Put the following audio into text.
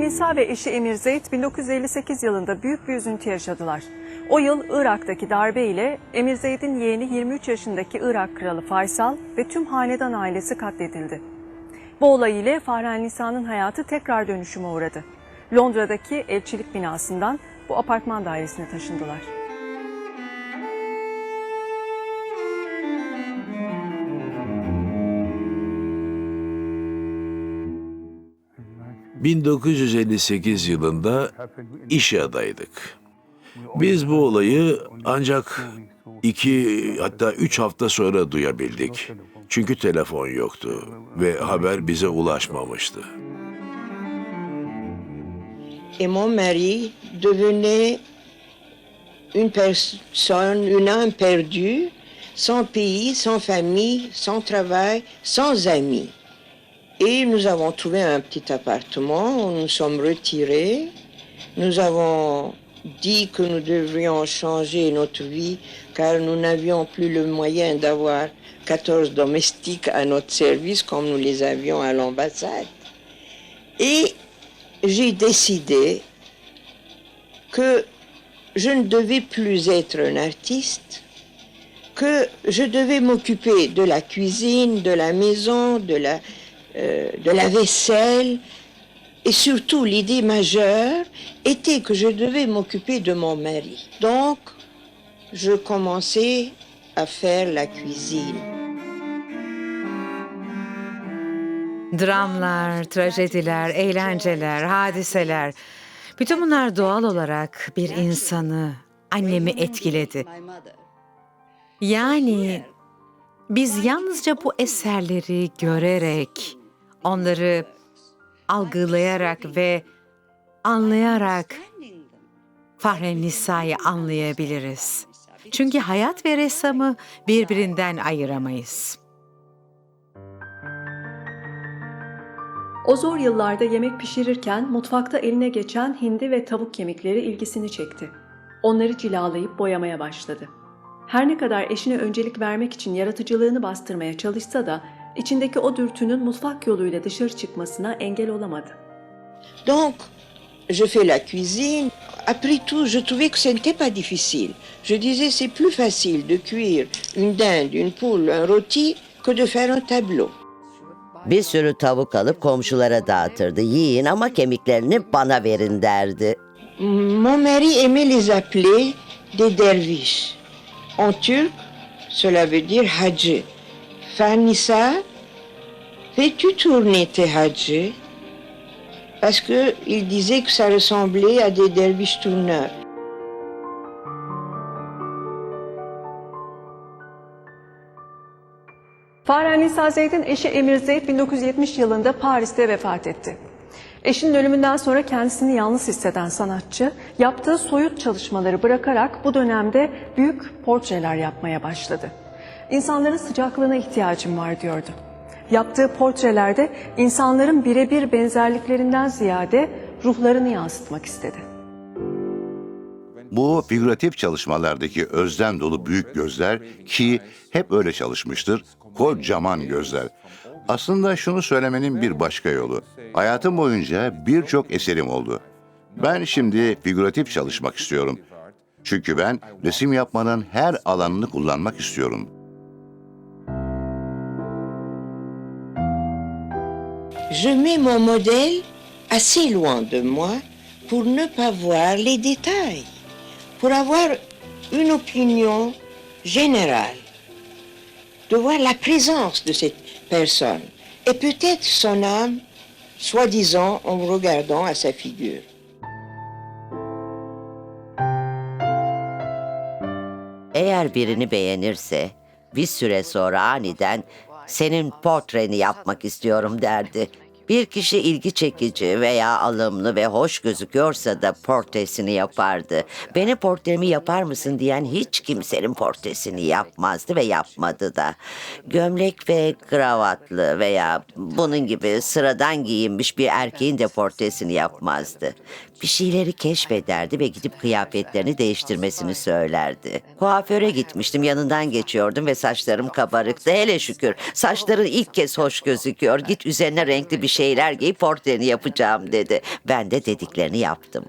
Nisa ve eşi Emir Zeyd 1958 yılında büyük bir üzüntü yaşadılar. O yıl Irak'taki darbe ile Emir Zeyd'in yeğeni 23 yaşındaki Irak kralı Faysal ve tüm hanedan ailesi katledildi. Bu olay ile Fahren Nisa'nın hayatı tekrar dönüşüme uğradı. Londra'daki elçilik binasından bu apartman dairesine taşındılar. 1958 yılında işe adaydık. Biz bu olayı ancak iki hatta üç hafta sonra duyabildik. Çünkü telefon yoktu ve haber bize ulaşmamıştı. Et mon mari devenait une personne, une âme perdue, sans pays, sans famille, sans travail, sans amis. Et nous avons trouvé un petit appartement, où nous sommes retirés. Nous avons dit que nous devrions changer notre vie car nous n'avions plus le moyen d'avoir 14 domestiques à notre service comme nous les avions à l'ambassade. Et j'ai décidé que je ne devais plus être un artiste, que je devais m'occuper de la cuisine, de la maison, de la, euh, de la vaisselle. Et surtout, l'idée majeure était que je devais m'occuper de mon mari. Donc, je commençais à faire la cuisine. Dramlar, trajediler, eğlenceler, hadiseler. Bütün bunlar doğal olarak bir insanı, annemi etkiledi. Yani biz yalnızca bu eserleri görerek, onları algılayarak ve anlayarak Fahren Nisa'yı anlayabiliriz. Çünkü hayat ve ressamı birbirinden ayıramayız. O zor yıllarda yemek pişirirken mutfakta eline geçen hindi ve tavuk kemikleri ilgisini çekti. Onları cilalayıp boyamaya başladı. Her ne kadar eşine öncelik vermek için yaratıcılığını bastırmaya çalışsa da içindeki o dürtünün mutfak yoluyla dışarı çıkmasına engel olamadı. Donc, je fais la cuisine. Après tout, je trouvais que ce n'était pas difficile. Je disais, c'est plus facile de cuire une dinde, une poule, un rôti que de faire un tableau. Bir sürü tavuk alıp komşulara dağıtırdı. Yiyin ama kemiklerini bana verin derdi. Mon mari aimait les appeler des derviches. En turc, cela veut dire hacı. Fanissa, fais-tu tourner tes hacı? Parce que il disait que ça ressemblait à des derviches tourneurs. Fahren Nisa Zeyd'in eşi Emir Zeyd 1970 yılında Paris'te vefat etti. Eşinin ölümünden sonra kendisini yalnız hisseden sanatçı, yaptığı soyut çalışmaları bırakarak bu dönemde büyük portreler yapmaya başladı. İnsanların sıcaklığına ihtiyacım var diyordu. Yaptığı portrelerde insanların birebir benzerliklerinden ziyade ruhlarını yansıtmak istedi. Bu figüratif çalışmalardaki özlem dolu büyük gözler ki hep öyle çalışmıştır, kocaman gözler. Aslında şunu söylemenin bir başka yolu. Hayatım boyunca birçok eserim oldu. Ben şimdi figüratif çalışmak istiyorum. Çünkü ben resim yapmanın her alanını kullanmak istiyorum. Je mets mon modèle assez loin de moi pour ne pas voir les détails, pour avoir une opinion générale, de voir la présence de cette personne et peut-être son âme, soi-disant en regardant à sa figure. Eğer senin portreni yapmak istiyorum derdi. Bir kişi ilgi çekici veya alımlı ve hoş gözüküyorsa da portresini yapardı. Beni portremi yapar mısın diyen hiç kimsenin portresini yapmazdı ve yapmadı da. Gömlek ve kravatlı veya bunun gibi sıradan giyinmiş bir erkeğin de portresini yapmazdı. Bir şeyleri keşfederdi ve gidip kıyafetlerini değiştirmesini söylerdi. Kuaföre gitmiştim yanından geçiyordum ve saçlarım kabarıktı. Hele şükür saçların ilk kez hoş gözüküyor. Git üzerine renkli bir şeyler giyip portreni yapacağım dedi. Ben de dediklerini yaptım.